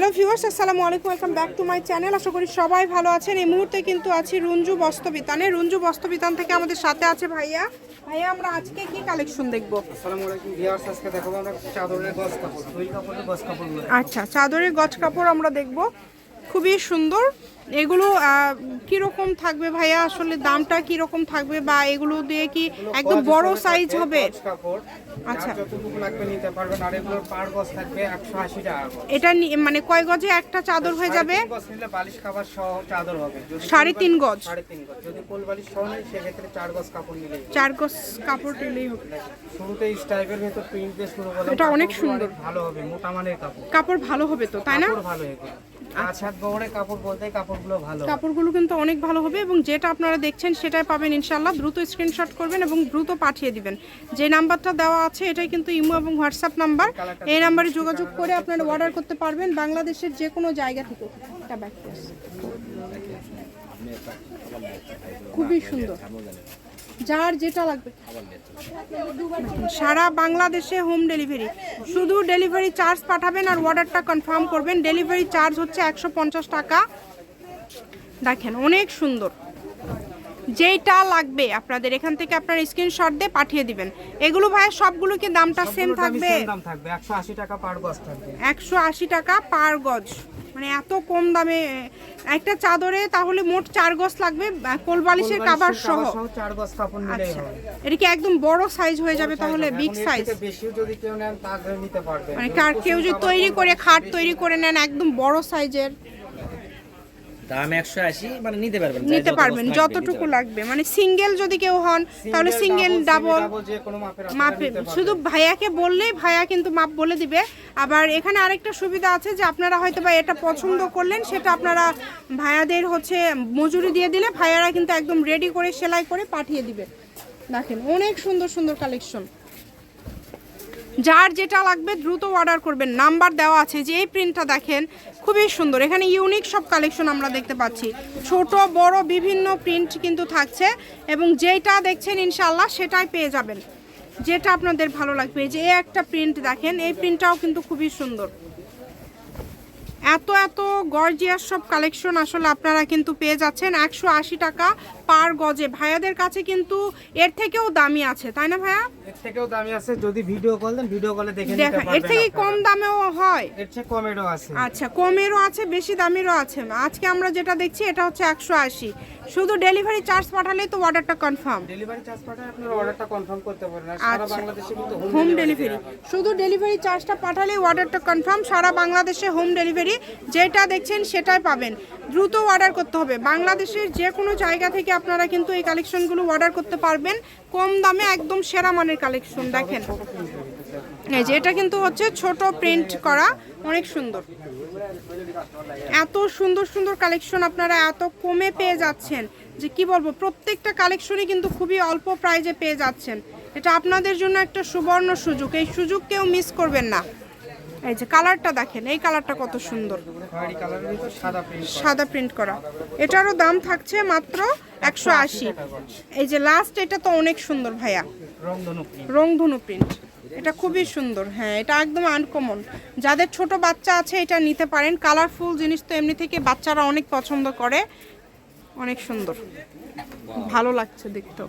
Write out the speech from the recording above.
Hello viewers আসসালামু আলাইকুম welcome back to my channel আশা করি সবাই ভালো আছেন। এই মুহূর্তে কিন্তু আছি রঞ্জু বস্ত্রবিতানে। রঞ্জু বস্ত্রবিতান থেকে আমাদের সাথে আছে ভাইয়া। ভাইয়া আমরা আজকে কি কালেকশন দেখব? আসসালামু আলাইকুম ভিউয়ার্স আজকে দেখাবো আমরা চাদরের গজ কাপড় তৈরি কাপড়ের গজ কাপড়গুলো। আচ্ছা চাদরের গজ কাপড় আমরা দেখব। খুবই সুন্দর। এগুলো কীরকম থাকবে ভাইয়া? আসলে দামটা কীরকম থাকবে বা এগুলো দিয়ে কি একদম বড় সাইজ হবে? কাপড়। আচ্ছা। এটা মানে কয় গজে একটা চাদর হয়ে যাবে? সাড়ে তিন গজ চার গজ কাপড় নিলেই হবে। এটা অনেক সুন্দর। ভালো হবে মোটা মানের কাপড়। কাপড় ভালো হবে তো তাই না? কাপড় ভালো বহরে কাপড় বলতে কাপড়গুলো ভালো। কাপড়গুলো কিন্তু অনেক ভালো হবে এবং যেটা আপনারা দেখছেন সেটাই পাবেন ইনশাল্লাহ দ্রুত স্ক্রিনশট করবেন এবং দ্রুত পাঠিয়ে দিবেন। যে নাম্বারটা দেওয়া আছে এটাই কিন্তু ইমো এবং হোয়াটসঅ্যাপ নাম্বার। এই নাম্বারে যোগাযোগ করে আপনারা অর্ডার করতে পারবেন বাংলাদেশের যে কোনো জায়গা থেকে। খুবই সুন্দর। যার যেটা লাগবে। সারা বাংলাদেশে হোম ডেলিভারি শুধু ডেলিভারি চার্জ পাঠাবেন আর অর্ডারটা কনফার্ম করবেন। ডেলিভারি চার্জ হচ্ছে একশো পঞ্চাশ টাকা। দেখেন অনেক সুন্দর। যেইটা লাগবে আপনাদের এখান থেকে আপনার স্ক্রিনশট দিয়ে পাঠিয়ে দিবেন। এগুলো ভাই সবগুলো কি দামটা সেম থাকবে? দাম থাকবে। একশো আশি টাকা পার গজ থাকবে। একশো আশি টাকা পার গজ। মানে এত কম দামে একটা চাদরে তাহলে মোট চার গজ লাগবে কোল কোলবালিশের কাবার সহ। চার গজ কাপড় নিলেই আচ্ছা হবে। এটা কি একদম বড় সাইজ হয়ে যাবে তাহলে? বিগ সাইজ বেশিও যদি কেউ নেন তাহলে নিতে পারবে মানে কার কেউ যদি তৈরি করে খাট তৈরি করে নেন একদম বড় সাইজের দাম একশো আশি মানে নিতে পারবেন নিতে পারবেন যতটুকু লাগবে। মানে সিঙ্গেল যদি কেউ হন তাহলে সিঙ্গেল ডাবল মাপে শুধু ভাইয়াকে বললেই ভাইয়া কিন্তু মাপ বলে দিবে। আবার এখানে আরেকটা সুবিধা আছে যে আপনারা হয়তো বা এটা পছন্দ করলেন সেটা আপনারা ভাইয়াদের হচ্ছে মজুরি দিয়ে দিলে ভাইয়ারা কিন্তু একদম রেডি করে সেলাই করে পাঠিয়ে দিবে। দেখেন অনেক সুন্দর সুন্দর কালেকশন যার যেটা লাগবে দ্রুত অর্ডার করবেন। নাম্বার দেওয়া আছে যে এই প্রিন্টটা দেখেন, খুবই সুন্দর। এখানে ইউনিক সব কালেকশন আমরা দেখতে পাচ্ছি। ছোট, বড়, বিভিন্ন প্রিন্ট কিন্তু থাকছে এবং যেটা দেখছেন ইনশাল্লাহ সেটাই পেয়ে যাবেন। যেটা আপনাদের ভালো লাগবে। যে একটা প্রিন্ট দেখেন, এই প্রিন্টটাও কিন্তু খুবই সুন্দর। এত এত গর্জিয়াস সব কালেকশন আসলে আপনারা কিন্তু পেয়ে যাচ্ছেন। একশো আশি টাকা পার গজে। ভাইয়াদের কাছে কিন্তু এর থেকেও দামি আছে, তাই না ভাইয়া? এর থেকেও দামি আছে যদি ভিডিও কল দেন ভিডিও কলে দেখে নিতে দেখা এর থেকে কম দামেও হয়। এর চেয়ে কমেরও আছে। আচ্ছা কমেরও আছে বেশি দামেরও আছে। আজকে আমরা যেটা দেখছি এটা হচ্ছে একশো আশি। শুধু ডেলিভারি চার্জ পাঠালেই তো অর্ডারটা কনফার্ম ডেলিভারি চার্জ পাঠায় আপনারা অর্ডারটা কনফার্ম করতে পারেন সারা আচ্ছা। বাংলাদেশে কিন্তু হোম ডেলিভারি শুধু ডেলিভারি চার্জটা পাঠালেই অর্ডারটা কনফার্ম সারা বাংলাদেশে হোম ডেলিভারি যেটা দেখছেন সেটাই পাবেন। দ্রুত অর্ডার করতে হবে। বাংলাদেশের যে কোনো জায়গা থেকে আপনারা কিন্তু এই কালেকশনগুলো অর্ডার করতে পারবেন। কম দামে একদম সেরা মানের কালেকশন দেখেন। এই যে এটা কিন্তু হচ্ছে ছোট প্রিন্ট করা, অনেক সুন্দর। এত সুন্দর সুন্দর কালেকশন আপনারা এত কমে পেয়ে যাচ্ছেন। যে কি বলব, প্রত্যেকটা কালেকশনই কিন্তু খুবই অল্প প্রাইজে পেয়ে যাচ্ছেন। এটা আপনাদের জন্য একটা সুবর্ণ সুযোগ। এই সুযোগ কেউ মিস করবেন না। এই যে কালারটা দেখেন এই কালারটা কত সুন্দর। সাদা প্রিন্ট করা। এটারও দাম থাকছে মাত্র একশো আশি। এই যে লাস্ট এটা তো অনেক সুন্দর ভাইয়া। রংধনু প্রিন্ট রংধনু প্রিন্ট এটা খুবই সুন্দর হ্যাঁ এটা একদম আনকমন যাদের ছোট বাচ্চা আছে এটা নিতে পারেন। কালারফুল জিনিস তো এমনি থেকে বাচ্চারা অনেক পছন্দ করে। অনেক সুন্দর। ভালো লাগছে দেখতেও।